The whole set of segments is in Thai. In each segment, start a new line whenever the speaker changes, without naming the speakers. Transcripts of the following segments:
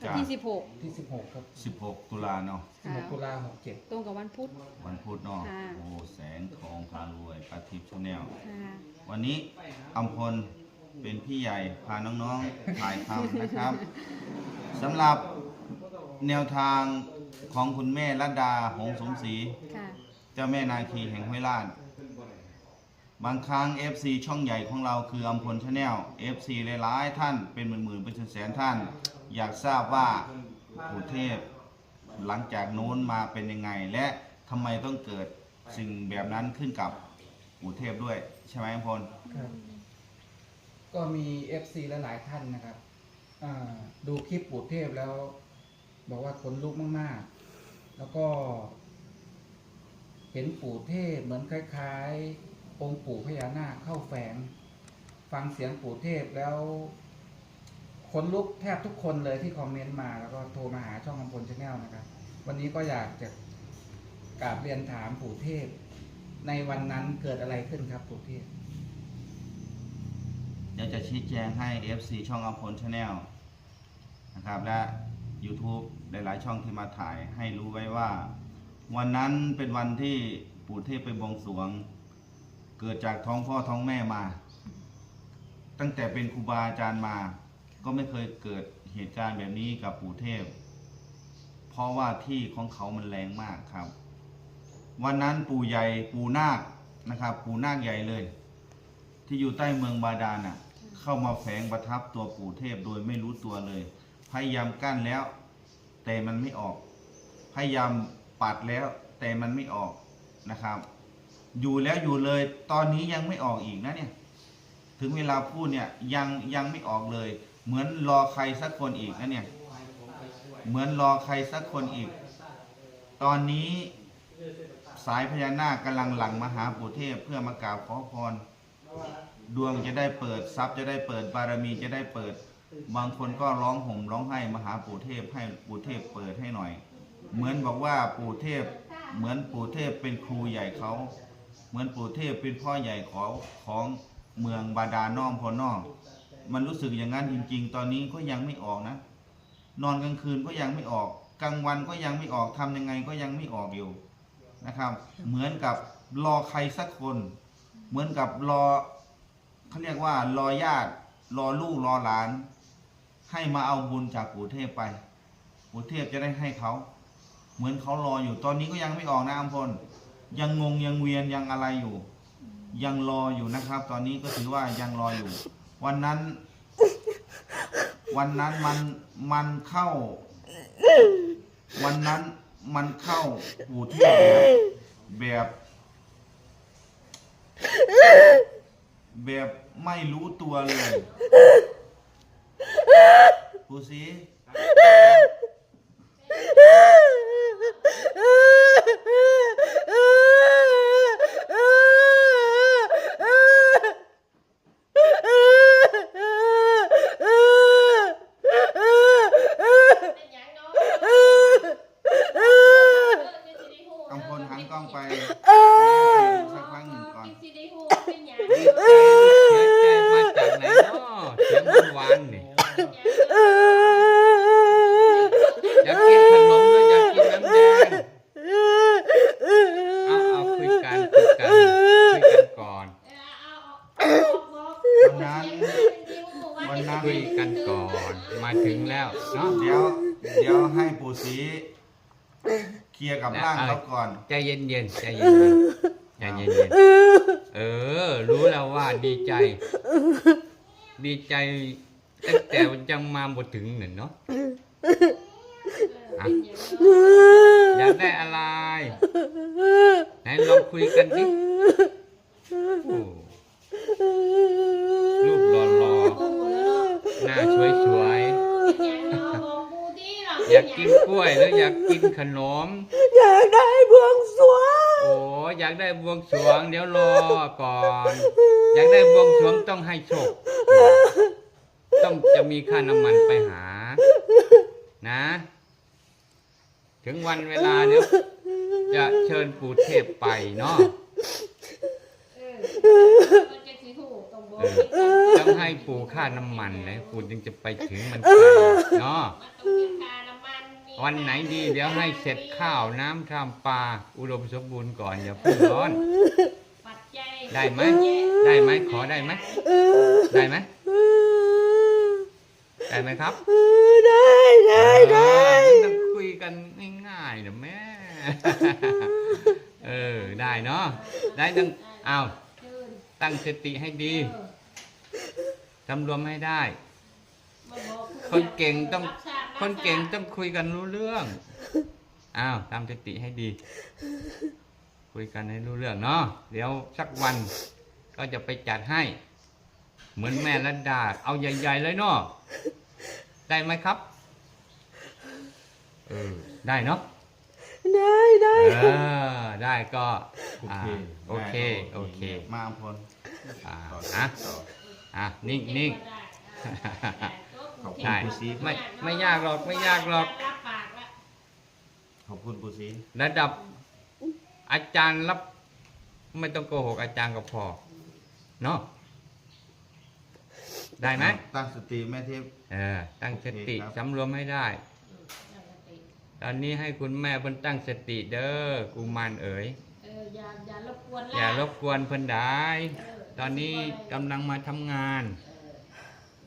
จิ
วัน
กา
ที่สิบหก
ที่สิบหกครับ
สิบหกตุลาเนาะ
สิบหกตุลาหกเจ็ด
ตรงกับวันพุธ
วันพุธเนาะ
ค่ะ
โอ้แสงทองพารวยปาทิพย์ชาแนล
ค่ะ
วันนี้อัมพลเป็นพี่ใหญ่พาน้องๆถ่ายทำนะครับสำหรับแนวทางของคุณแม่รัตดาหงสมศรี
ค่ะ
เจ้าแม่นาคีแห่งห้วยลาด บางครั้ง FC ช่องใหญ่ของเราคืออัมพลชาแนล FC หลายๆท่านเป็นหมื่นๆเป็นแสนๆท่าน อยากทราบว่าปู่เทพหลังจากโน้นมาเป็นยังไง และทำไมต้องเกิดสิ่งแบบนั้นขึ้นกับปู่เทพด้วย ใช่ไหมพล
ครับก็มีเอฟซีหลายๆท่านนะครับอ่าดูคลิปปู่เทพแล้ว บอกว่าขนลุกมากๆ แล้วก็ เห็นปู่เทพเหมือนคล้ายๆ องค์ปู่พญานาคเข้าแฝง ฟังเสียงปู่เทพแล้ว ขนลุกแทบทุกคนเลยที่คอมเมนต์มาแล้วก็โทรมาหาช่องคำพลชาแนลนะครับ วันนี้ก็อยากจะกราบเรียนถามปู่เทพ ในวันนั้นเกิดอะไรขึ้นครับปู่เทพ
เดี๋ยวจะชี้แจงให้ FC ช่องอมพลชาแนลนะครับและ YouTube หลายๆ ช่องที่มาถ่ายให้รู้ไว้ว่า วันนั้นเป็นวันที่ปู่เทพไปบวงสรวง เกิดจากท้องพ่อท้องแม่มา ตั้งแต่เป็นครูบาอาจารย์มา ก็ไม่เคยเกิดเหตุการณ์แบบนี้กับปู่เทพ เพราะว่าที่ของเขามันแรงมากครับ วันนั้นปู่ใหญ่ปู่นาคนะครับ ปู่นาคใหญ่เลย ที่อยู่ใต้เมืองบาดาลน่ะ เข้ามาแฝงประทับตัวปู่เทพโดยไม่รู้ตัวเลย พยายามกั้นแล้ว แต่มันไม่ออก พยายามปัดแล้ว แต่มันไม่ออกนะครับ อยู่แล้วอยู่เลย ตอนนี้ยังไม่ออกอีกนะเนี่ย ถึงเวลาพูดเนี่ยยังยังไม่ออกเลย เหมือนรอใครสักคนอีกนะเนี่ย เหมือนรอใครสักคนอีก ตอนนี้สายพญานาคกำลังหลั่งมหาปู่เทพเพื่อมากราบขอพร ดวงจะได้เปิดทรัพย์จะได้เปิดบารมีจะได้เปิด บางคนก็ร้องห่มร้องไห้มหาปู่เทพให้ปู่เทพเปิดให้หน่อย เหมือนบอกว่าปู่เทพเหมือนปู่เทพเป็นครูใหญ่เขา เหมือนปู่เทพเป็นพ่อใหญ่ของของเมืองบาดาลน้อมพอนอก มันรู้สึกอย่างนั้นจริง ๆ ตอนนี้ก็ยังไม่ออกนะ นอนกลางคืนก็ยังไม่ออก กลางวันก็ยังไม่ออกทำยังไงก็ยังไม่ออกอยู่นะครับ เหมือนกับรอใครสักคน เหมือนกับรอเขาเรียกว่ารอญาติรอลูกรอหลาน ให้มาเอาบุญจากปู่เทพไปปู่เทพจะได้ให้เขาเหมือนเขารออยู่ตอนนี้ก็ยังไม่ออกนะอัมพลยังงงยังเวียนยังอะไรอยู่ ยังรออยู่นะครับ ตอนนี้ก็ถือว่ายังรออยู่ วันนั้น วันนั้นมันมันเข้า วันนั้นมันเข้าปู่เทพแบบ แบบไม่รู้ตัวเลยปูซีอัมพลหันกล้องไปสักครั้งหนึ่งก่อน
กินซีดีฮูเป็นหยัง
เสียใจมาจากไหนเนาะเสียงหวานๆนี่ อยากกินขนมหรืออยากกินน้ำแดงเอาเอาคุยกันคุยกันคุยกันก่อน
วันนั้นวันนั้น
คุยกันก่อน มาถึงแล้วเนาะ
เดี๋ยวเดี๋ยวให้ปู่สีเคลียร์กับร่างเขาก่อน
ใจเย็นเย็นใจเย็นเย็นๆใจเย็นเย็นเออ รู้แล้วว่าดีใจ ดีใจ ตั้งแต่มันยังมาบดถึงหนึ่งเนาะอะอยากได้อะไร ไหนลองคุยกันดิโอ้รูปหล่อๆหน้าสวยๆ อยากกินกล้วยหรืออยากกินขนม
อยากได้บวงสรวง
โอ้อยากได้บวงสรวง เดี๋ยวรอก่อน อยากได้บวงสรวงต้องให้โชคต้องจะ มีค่าน้ำมันไปหา นะโอเคถึงวันเวลาเดี๋ยวจะเชิญปู่เทพไปเนาะ
เออมันจะสิถูกตรงโบ
เออต้องให้ปู่ค่าน้ำมันเลยปู่จึงจะไปถึงมันไกลเนาะ
มันต้องมีค่าน้ำมันมี
วันไหนดีเดี๋ยวให้เสร็จข้าวน้ำทำปลาอุดมสมบูรณ์ก่อนอย่าเพิ่งร้อน
ปัจจัย
ได้ไหม ได้ไหมขอได้ไหม ได้ไหม ได้ไหมครับ
ได้ได้ได้
เออต้องคุยกันง่ายๆนะแม่ เออได้เนาะได้ต้องเอา
เดิน
ตั้งสติให้ดี
เออ
สำรวมให้ได้
มาบอก
คนเก่งต้อง
รับทราบรับทราบ
คนเก่งต้องคุยกันรู้เรื่อง อ้าวทำสติให้ดี คุยกันให้รู้เรื่องเนาะเดี๋ยวสักวันก็จะไปจัดให้ เหมือนแม่รัดดา เอาใหญ่ ๆ เลยเนาะได้ไหมครับเออได้เนาะ
ได้ได้
เออได้ก็
โอ
อ่า
เค
โอเคโอเค
มาอำพล
อ่า
ต่อ
อะ
ต่อ
อะนิ่งนิ่ง
ขอบคุณ
ใช่
ปู่ศรี
ไม่ไม่ยากหรอกไม่ยากหรอก
รับปากแล้ว
ขอบคุณปู่ศรี
ระดับอาจารย์รับ ไม่ต้องโกหกอาจารย์ก็พอเนาะ ได้ไหม
ตั้งสติแม่ทิพย์
เออตั้งสติ
โอเคครับ
สำรวมให้ได้ ตอนนี้ให้คุณแม่เพิ่นตั้งสติเด้อกุมารเอ๋ย
เอออย่าอย่ารบกวน
อย่ารบ
ล่ะ
กวนเพิ่นได้
เออ
ตอนนี้กำลังมาทำงาน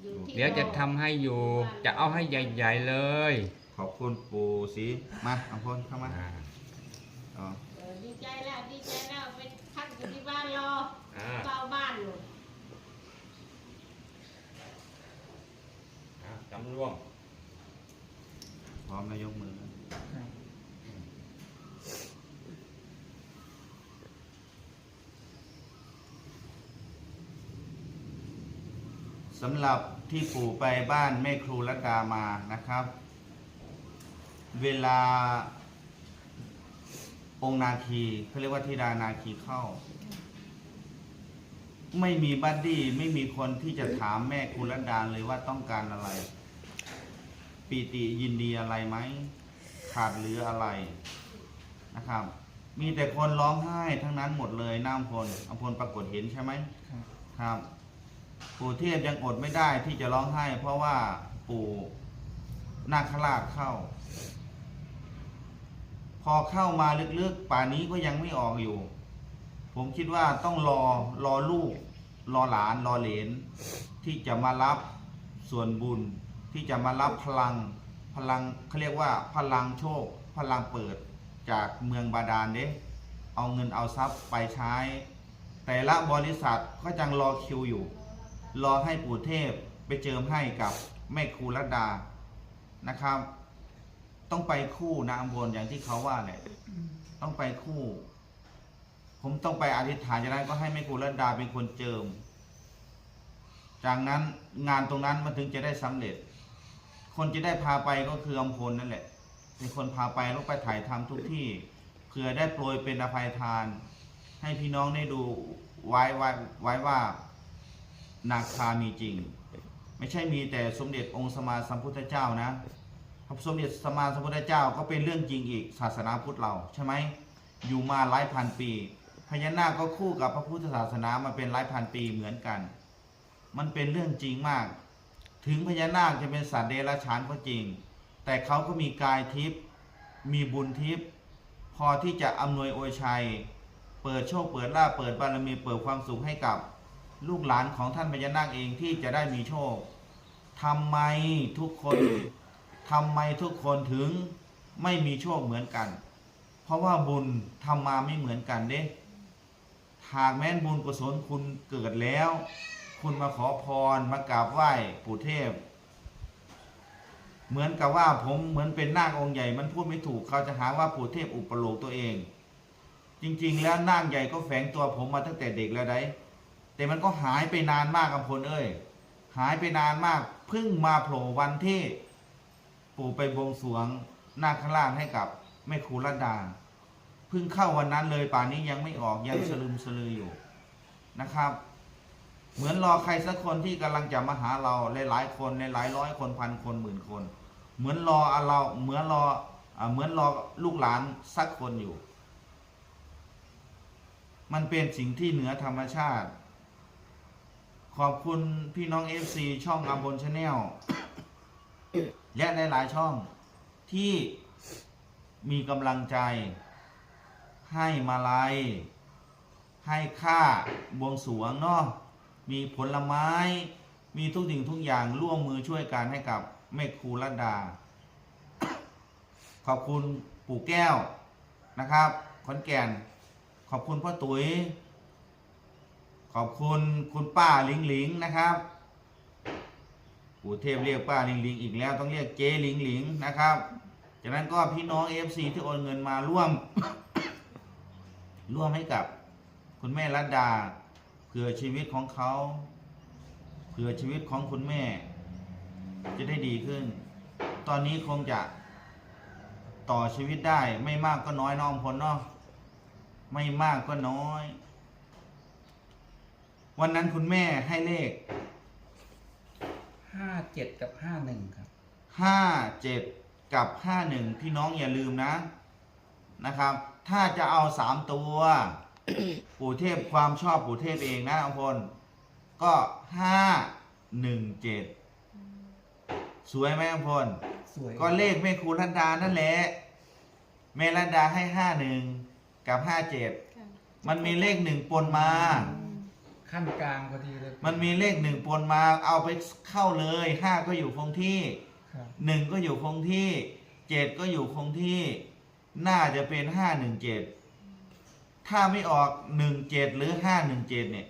อยู่ที่
เดี๋ยวจะทำให้อยู่ จะเอาให้ใหญ่ๆเลย
ขอบคุณปู่ศรีมาอำพลเข้ามา
อ่า
อ๋อ
เออดีใจแล้วดีใจแล้วไปพักอยู่ที่บ้านรอ
อ่า
เฝ้าบ้านอยู่
อ่าสำร่วม
พร้อมแล้วยกมือนะสำหรับที่ปู่ไปบ้านแม่ครูรัตดามานะครับ เวลาองนาคีเขาเรียกว่าธิดานาคีเข้า ไม่มีบัดดี้ไม่มีคนที่จะถามแม่ครูรัตดาเลยว่าต้องการอะไร ปีติยินดีอะไรไหม ขาดเหลืออะไรนะครับ มีแต่คนร้องไห้ทั้งนั้นหมดเลยน้ำพลอำพลปรากฏเห็นใช่ไหม
ครับ
ครับ ปู่เทพยังอดไม่ได้ที่จะร้องไห้ เพราะว่าปู่นาคราชเข้า พอเข้ามาลึกๆ ป่านนี้ก็ยังไม่ออกอยู่ ผมคิดว่าต้องรอรอลูก รอหลานรอเหลนที่จะมารับส่วนบุญ ที่จะมารับพลังพลังเขาเรียกว่าพลังโชค พลังเปิดจากเมืองบาดาลเด้เอาเงินเอาทรัพย์ไปใช้ แต่ละบริษัทก็ยังรอคิวอยู่ รอให้ปู่เทพไปเจิมให้กับแม่ครูรัตดานะครับ ต้องไปคู่นะอัมบนอย่างที่เขาว่าแหละต้องไปคู่ ผมต้องไปอธิษฐานจากนั้นก็ให้แม่ครูรัตดาเป็นคนเจิม จากนั้นงานตรงนั้นมันถึงจะได้สำเร็จ คนจะได้พาไปก็คืออำพลนั่นแหละเป็นคนพาไปแล้วไปถ่ายทำทุกที่เพื่อได้โปรยเป็นอภัยทาน ให้พี่น้องได้ดูไว้ไว้ไว้ว่านาคามีจริง ไม่ใช่มีแต่สมเด็จองค์สมมาสัมพุทธเจ้านะสมเด็จสมมาสัมพุทธเจ้าก็เป็นเรื่องจริงอีกศาสนาพุทธเราใช่ไหมอยู่มาหลายพันปี พญานาคก็คู่กับพระพุทธศาสนามาเป็นหลายพันปีเหมือนกัน มันเป็นเรื่องจริงมาก ถึงพญานาคจะเป็นสัตว์เดรัจฉานก็จริง แต่เขาก็มีกายทิพย์มีบุญทิพย์พอที่จะอำนวยโอชัย เปิดโชคเปิดลาภเปิดบารมีเปิดความสุขให้กับลูกหลานของท่านพญานาคเองที่จะได้มีโชคทำไมทุกคนทำไมทุกคนถึงไม่มีโชคเหมือนกัน เพราะว่าบุญทำมาไม่เหมือนกันเด้หากแม้นบุญกุศลคุณเกิดแล้ว คุณมาขอพรมากราบไหว้ปู่เทพ เหมือนกับว่าผมเหมือนเป็นนาคองค์ใหญ่มันพูดไม่ถูกเขาจะหาว่าปู่เทพอุปโลกตัวเอง จริง ๆ แล้วนาคใหญ่ก็แฝงตัวผมมาตั้งแต่เด็กแล้วได้แต่มันก็หายไปนานมากอำพลเอ้ยหายไปนานมากเพิ่งมาโผล่วันที่ ปู่ไปบวงสรวงนาคราชให้กับแม่ครูรัตดาเพิ่งเข้าวันนั้นเลยป่านนี้ยังไม่ออกยังสลืมสลืออยู่นะครับ เหมือนรอใครสักคนที่กำลังจะมาหาเราหลายๆคนหลายร้อยคนพันคนหมื่นคน เหมือนรอเราเหมือนรอเหมือนรอลูกหลานสักคนอยู่ มันเป็นสิ่งที่เหนือธรรมชาติ ขอบคุณพี่น้อง FC ช่องอัมบนชาแนลและหลายๆช่องที่มีกำลังใจ ให้มาลัยให้ค่าบวงสรวงเนาะ มีผลไม้ มีทุกสิ่งทุกอย่างร่วมมือช่วยกันให้กับแม่ครูรัตดา ขอบคุณปู่แก้วนะครับขอนแก่น ขอบคุณพ่อตุ๋ย ขอบคุณคุณป้าลิงลิงนะครับปู่เทพเรียกป้าลิงลิงอีกแล้วต้องเรียกเจ๊ลิงลิงนะครับ จากนั้นก็พี่น้อง FC ที่โอนเงินมาร่วม ร่วมให้กับคุณแม่รัตดา เผื่อชีวิตของเขาเผื่อชีวิตของคุณแม่ จะได้ดีขึ้น ตอนนี้คงจะต่อชีวิตได้ไม่มากก็น้อยน้องพลเนาะไม่มากก็น้อย วันนั้นคุณแม่ให้เลข
ห้าเจ็ดกับห้าหนึ่งครับ
ห้าเจ็ดกับห้าหนึ่งพี่น้องอย่าลืมนะนะครับ ถ้าจะเอาสามตัว ปู่เทพความชอบปู่เทพเองนะอัมพลก็ห้าหนึ่งเจ็ดสวยไหมอัมพล
สวย
ก็เลขแม่ครูรัตดานั่นแหละแม่รัตดาให้ห้าหนึ่งกับห้าเจ็ด
ค่ะ
มันมีเลขหนึ่งปนมา
ขั้นกลางพอดีเลย
มันมีเลขหนึ่งปนมาเอาไปเข้าเลยห้าก็อยู่คงที่
ครับ
หนึ่งก็อยู่คงที่เจ็ดก็อยู่คงที่ น่าจะเป็นห้าหนึ่งเจ็ด ถ้าไม่ออกหนึ่งเจ็ดหรือห้าหนึ่งเจ็ดเนี่ย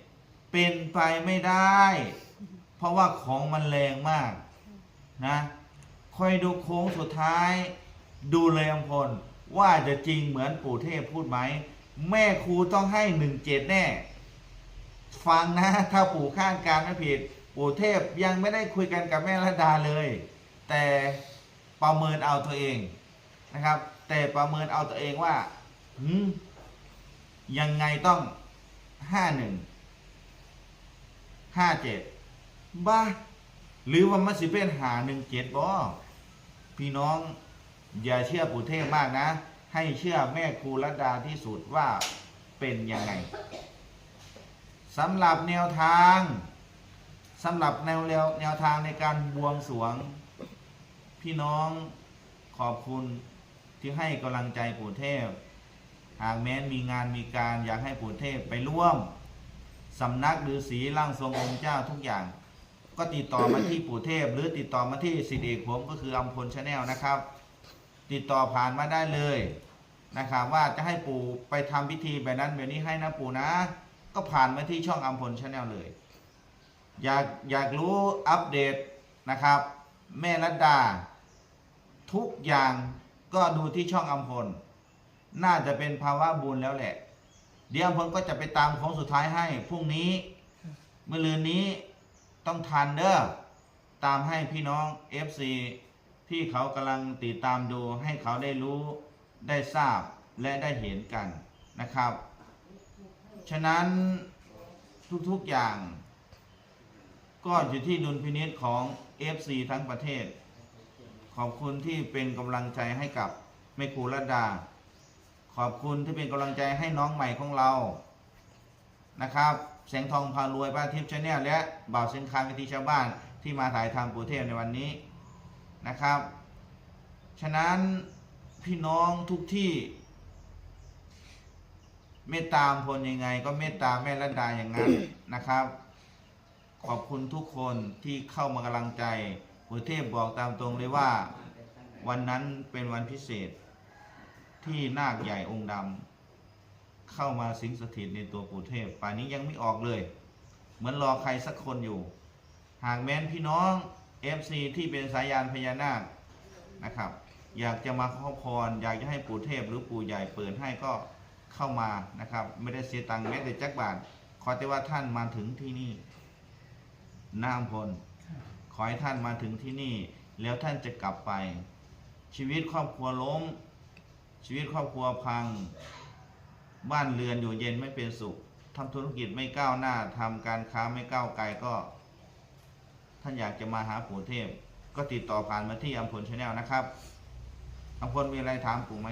เป็นไปไม่ได้ เพราะว่าของมันแรงมากนะคอยดูโค้งสุดท้าย ดูเลยอัมพล ว่าจะจริงเหมือนปู่เทพพูดไหม แม่ครูต้องให้หนึ่งเจ็ดแน่ ฟังนะ ถ้าปู่ข้างการไม่ผิด ปู่เทพยังไม่ได้คุยกันกับแม่ระดาเลย แต่ประเมินเอาตัวเองนะครับ แต่ประเมินเอาตัวเองว่าหืม ยังไงต้องห้าหนึ่งห้าเจ็ดบ้าหรือว่ามันสิเป็นหาหนึ่งเจ็ดบ่พี่น้องอย่าเชื่อปู่เทพมากนะ ให้เชื่อแม่ครูรัตดาที่สุดว่าเป็นยังไงสำหรับแนวทางสำหรับแนวแนวแนวทางในการบวงสรวง พี่น้องขอบคุณที่ให้กำลังใจปู่เทพ หากแม้นมีงานมีการอยากให้ปู่เทพไปร่วมสำนักหรือสีร่างทรงองค์เจ้าทุกอย่าง ก็ติดต่อมาที่ปู่เทพ หรือติดต่อมาที่สิทธิเอกผมก็คืออัมพลชาแนลนะครับ ติดต่อผ่านมาได้เลยนะครับว่าจะให้ปู่ไปทำพิธีแบบนั้นแบบนี้ให้นะปู่นะ ก็ผ่านมาที่ช่องอัมพลชาแนลเลย อยากอยากรู้อัปเดตนะครับ แม่รัตดา ทุกอย่างก็ดูที่ช่องอัมพล น่าจะเป็นภาวะบุญแล้วแหละ เดี๋ยวอัมพลก็จะไปตามของสุดท้ายให้พรุ่งนี้เมื่อลืนนี้ต้องทันเด้อตามให้พี่น้อง FC ที่เขากำลังติดตามดูให้เขาได้รู้ได้ทราบและได้เห็นกันนะครับ ฉะนั้นทุกๆอย่าง ก็อยู่ที่ดุลพินิษของ FC ทั้งประเทศ ขอบคุณที่เป็นกำลังใจให้กับแม่ครูรัตดา ขอบคุณที่เป็นกำลังใจให้น้องใหม่ของเรานะครับแสงทองพารวยบ้านทิพย์ชาแนลและบ่าวเส้นคานวิธีชาวบ้านที่มาถ่ายทำปูเทพในวันนี้นะครับ ฉะนั้นพี่น้องทุกที่ เมตตามพลยังไง ก็เมตตาแม่รัดาอย่างนั้นนะครับ ขอบคุณทุกคนที่เข้ามากำลังใจปูเทพบอกตามตรงเลยว่า วันนั้นเป็นวันพิเศษ ที่นาคใหญ่องค์ดำเข้ามาสิงสถิตในตัวปู่เทพป่านนี้ยังไม่ออกเลย เหมือนรอใครสักคนอยู่ หากแม้นพี่น้อง FC ที่เป็นสายยานพญานาคนะครับ อยากจะมาขอพร อยากจะให้ปู่เทพหรือปู่ใหญ่เปิดให้ก็เข้ามานะครับ ไม่ได้เสียตังค์แม้แต่จักบาท ขอแต่ว่าท่านมาถึงที่นี่นามพลขอให้ท่านมาถึงที่นี่ แล้วท่านจะกลับไป ชีวิตครอบครัวล้ม ชีวิตครอบครัวพัง บ้านเรือนอยู่เย็นไม่เป็นสุขทำธุรกิจไม่ก้าวหน้าทำการค้าไม่ก้าวไกลก็ ท่านอยากจะมาหาปู่เทพ ก็ติดต่อผ่านมาที่อัมพลชาแนลนะครับอัมพลมีอะไรถามปู่ไหม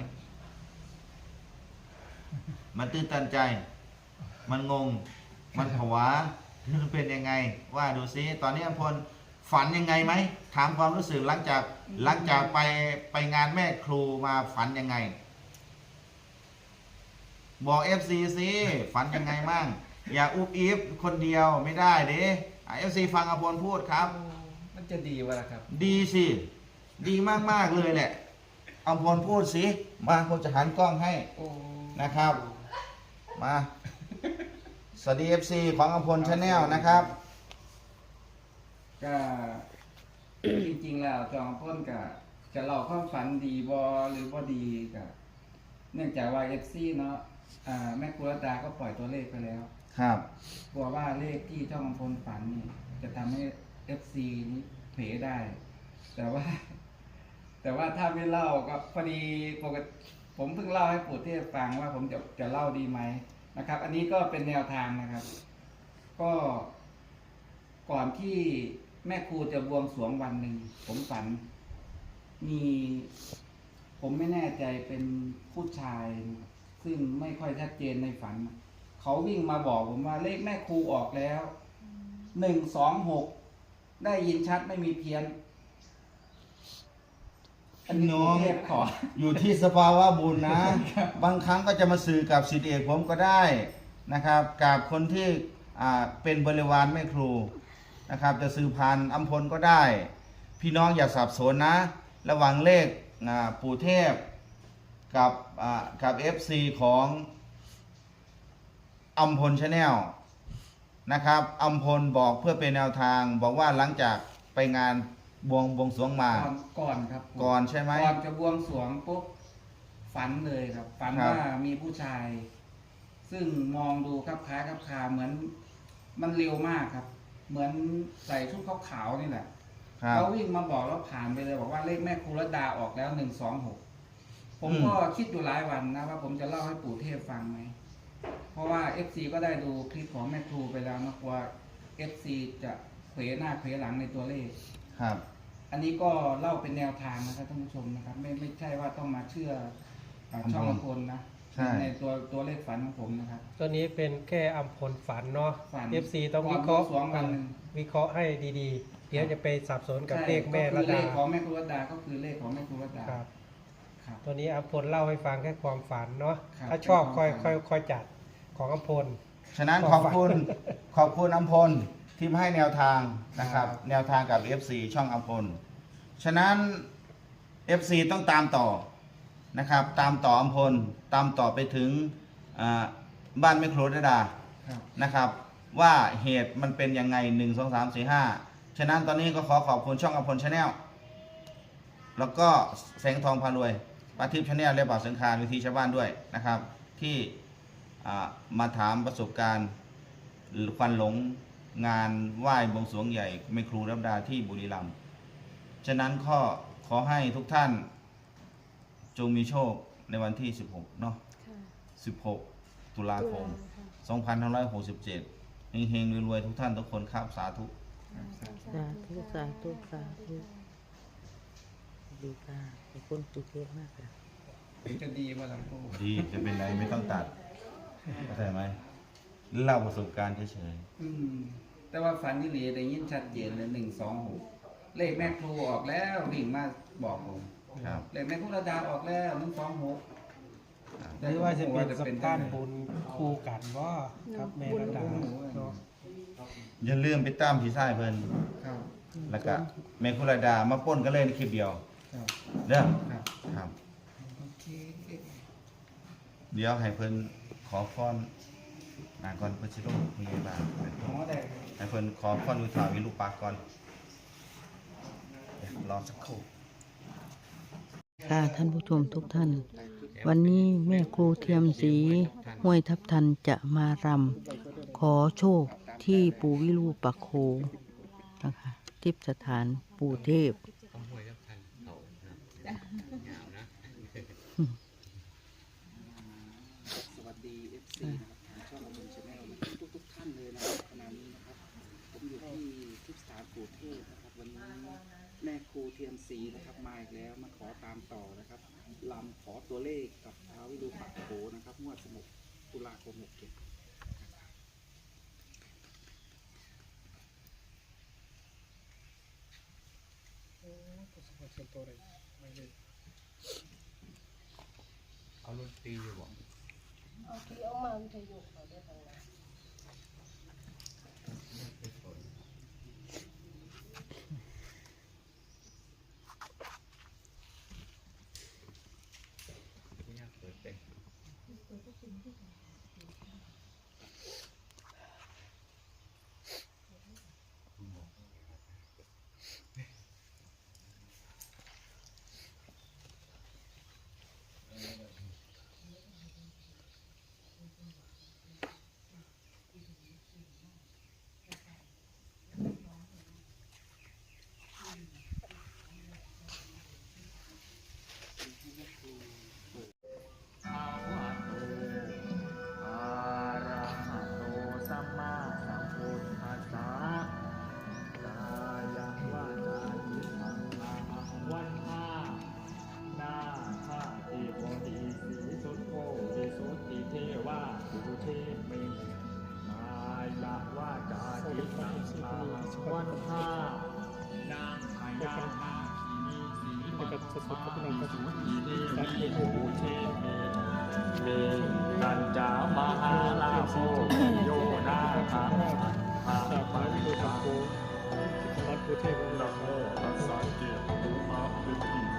มันตื่นตันใจ มันงง มันผวามันเป็นยังไง ว่าดูซิ ตอนนี้อัมพล ฝันยังไงไหมถามความรู้สึกหลังจากหลังจากไปไปงานแม่ครูมาฝันยังไง บอกเอฟซีสิฝันยังไงมั่งอย่าอุบอิบคนเดียวไม่ได้เด้เอฟซีฟังอัมพลพูดครับ
มันจะดีวะล่ะครับ
ดีสิ ดีมากๆเลยแหละอัมพลพูดสิมาผมจะหันกล้องให้
โอ้
นะครับ มาสวัสดี FC ของอัมพลชาแนลนะครับ
ก็จริงๆแล้วจองพ้นกับจะเล่าความฝันดีบอหรือว่าดีกับเนื่องจากว่าเอฟซีเนาะอ่าแม่ครูรัตดาก็ปล่อยตัวเลขไปแล้ว
ครับ
กลัวว่าเลขที่ช่องอำพลฝันนี่ จะทำให้เอฟซีนี้เผลได้ แต่ว่า แต่ว่าถ้าไม่เล่าก็พอดีปกติผมเพิ่งเล่าให้ปู่เทพฟังว่าผมจะจะเล่าดีไหมนะครับ อันนี้ก็เป็นแนวทางนะครับ ก็ก่อนที่ แม่ครูจะบวงสรวงวันหนึ่งผมฝัน มี ผมไม่แน่ใจเป็นผู้ชายนะครับซึ่งไม่ค่อยชัดเจนในฝัน เขาวิ่งมาบอกผมว่าเลขแม่ครูออกแล้วหนึ่งสองหกได้ยินชัดไม่มีเพี้ยนอันนี้
น้อง
กรุงเทพขอ
อยู่ที่สภาวะบุญนะ บางครั้งก็จะมาสื่อกับสิทธิเอกผมก็ได้นะครับ กับคนที่อ่าเป็นบริวารแม่ครู นะครับ จะสื่อผ่านอัมพลก็ได้ พี่น้องอย่าสับสนนะ ระหว่างเลขอ่าปู่เทพกับอ่ากับ FC ของอัมพลชาแนลนะครับอัมพลบอกเพื่อเป็นแนวทาง บอกว่าหลังจากไปงานบวงบวงสรวงมา
ก่อนก่อนครับ
ก่อนใช่ไหม
ก่อนจะบวงสรวงปุ๊บฝันเลยครับ ฝัน
ครับ
ว่ามีผู้ชาย ซึ่งมองดูครับคล้ายครับคาเหมือนมันเร็วมากครับ เหมือนใส่ชุดขาวๆนี่แหละ
ครับ
เขาวิ่งมาบอกแล้วผ่านไปเลยบอกว่าเลขแม่ครูรดาออกแล้วหนึ่งสองหกผม
อืม
ก็คิดอยู่หลายวันนะว่าผมจะเล่าให้ปู่เทพฟังไหมเพราะว่าเอฟซีก็ได้ดูคลิปของแม่ครูไปแล้วนะว่าเอฟซีจะเขวหน้าเขวหลังในตัวเลข
ครับ
อันนี้ก็เล่าเป็นแนวทางนะครับท่านผู้ชมนะครับ ไม่ไม่ใช่ว่าต้องมาเชื่ออ่าช่อง
อำพล
อำพลนะ
ใช่
ในตัวตัวเลขฝันของผมนะครับ
ตัวนี้เป็นแค่อัมพลฝันเนาะ
ฝัน
FC ต้องวิเคราะห์
ก่อนบวงสรวงวันหนึ่ง
วิเคราะห์ให้ดีๆ เดี๋ยวจะไปสับสนกับ
ใช่
เลขแม่
ก็
ระ
คือเล
ดา
ขของแม่ครูรดาก็คือเลขของแม่ครูรดา
ครับ
ครับ
ตัวนี้อัมพลเล่าให้ฟังแค่ความฝันเนาะ
ครับ
ถ้าชอบ
เป็น
ค่อย
ความฝั
ค่อย
น
ค่อยจัดของอัมพล
ฉะนั้น
ข
ข
อ
อบ
ฝาก
คุณขอบคุณอัมพลที่มาให้แนวทางนะครับ
ครับ
แนวทางกับ FC ช่องอัมพล ฉะนั้น FC ต้องตามต่อ นะครับ ตามต่ออัมพลตามต่อไปถึงอ่าบ้านแม่ครูรดา
ครับ
นะครับ ว่าเหตุมันเป็นยังไงหนึ่งสองสามสี่ห้าฉะนั้นตอนนี้ก็ขอขอบคุณช่องอัมพลชาแนลแล้วก็แสงทองพารวยปาทิพย์ชาแนลและบ่าวสังคารวิธีชาวบ้านด้วยนะครับ ที่อ่ามาถามประสบการณ์ควันหลงงานไหว้บวงสรวงใหญ่แม่ครูรับดาที่บุรีรัมย์ฉะนั้นข้อขอให้ทุกท่าน จงมีโชคในวันที่ 16 เนาะ
ค่ะ
16 ตุลาคม
ตุลาค่ะ
2567 เฮงๆรวยๆทุกท่านทุกคนครับสาธุ
สาธุสาธุสาธุ ดีค่ะขอบคุณปุเทพมากค่ะ
จะดีว่าหลังพู
ดีจะเป็นไรไม่ต้องตัดเข้าใจไหมเล่าประสบการณ์เฉย
อืมแต่ว่าฝันที่เหลีได้ยินชัดเจนเลยหนึ่งสองหกเลขแม่ครูออกแล้ววิ่งมาบอกผม
ๆ ครับ
เลขแม่ครูรดาออกแล้วหนึ่งสองหก
หรือว่าจะเป็นสัมพันธ์บุญคู่กันว่าครับแม่ระดาเนาะ
อย่าลืมไปตามผีซ้ายเพิ่น
ครับ
แล้วก็แม่คุรดามาป้นกันเลยในคลิปเดียว
ครับ
เด้อ
ครับ
ครับ
โอเค
เดี๋ยวให้เพิ่นขอพรอ่านก่อนเพิ่นสิลงพยาบาล
ผมว่าได้
ให้เพิ่นขอพรวิทาวิลูกปากก่อนเดี๋ยวรอสักครู่
ค่ะท่านผู้ชมทุกท่าน วันนี้แม่ครูเทียมสีห้วยทับทันจะมารำขอโชคที่ปู่วิรูปักโคนะคะทิพสถานปู่เทพ
แนลทุกทุกๆท่านเลยนะครับขณะนี้นะครับผมอยู่ที่ทิพย์สถานปู่เทพนะครูเทียมศรีนะครับมาอีกแล้วมาขอตามต่อนะครับ ลำขอตัวเลขกับท้าววิรูปักโขนะครับงวดสมุกตุลาคมหกเจ็ด
เอาดนตรีอยู่บ่
เอาที่เอามาวิทยุเขาได้ทางไหน
สุภาพสุภาพผ้านางขายานาคีนีสีมาสุขีเดวีโอเชเมเมตันจามหาลาโภโยนาคาภาปาริโกโกวัดพุทธเทพเราโลกสังเกตุมาเป็นปี